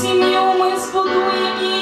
сім'ю ми збудуємо.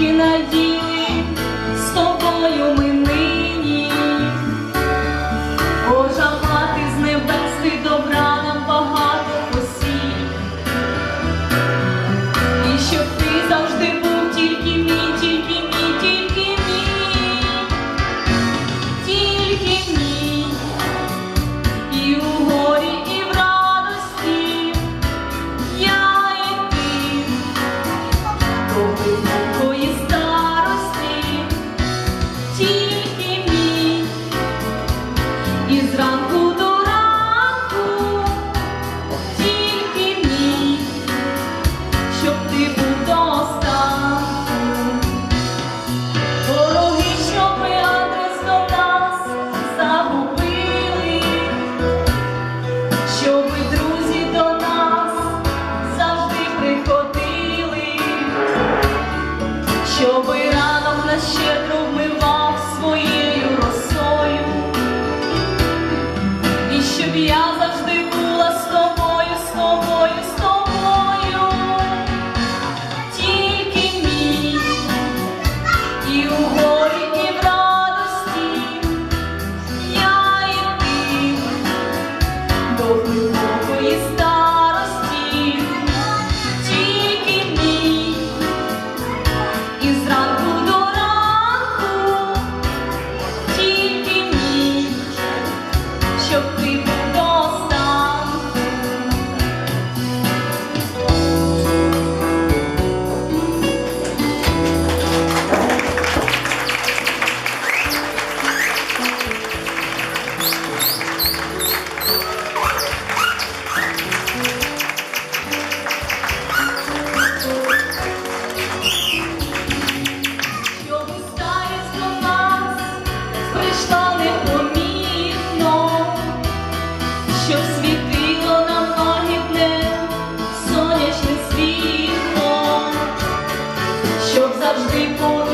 тільки надії, з тобою ми нині, пожалати з небес ти добра нам багато посів, і щоб ти завжди був тільки мій, тільки мій, тільки мій, тільки мій, і у горі, і в радості я і ти. Thank you. every morning.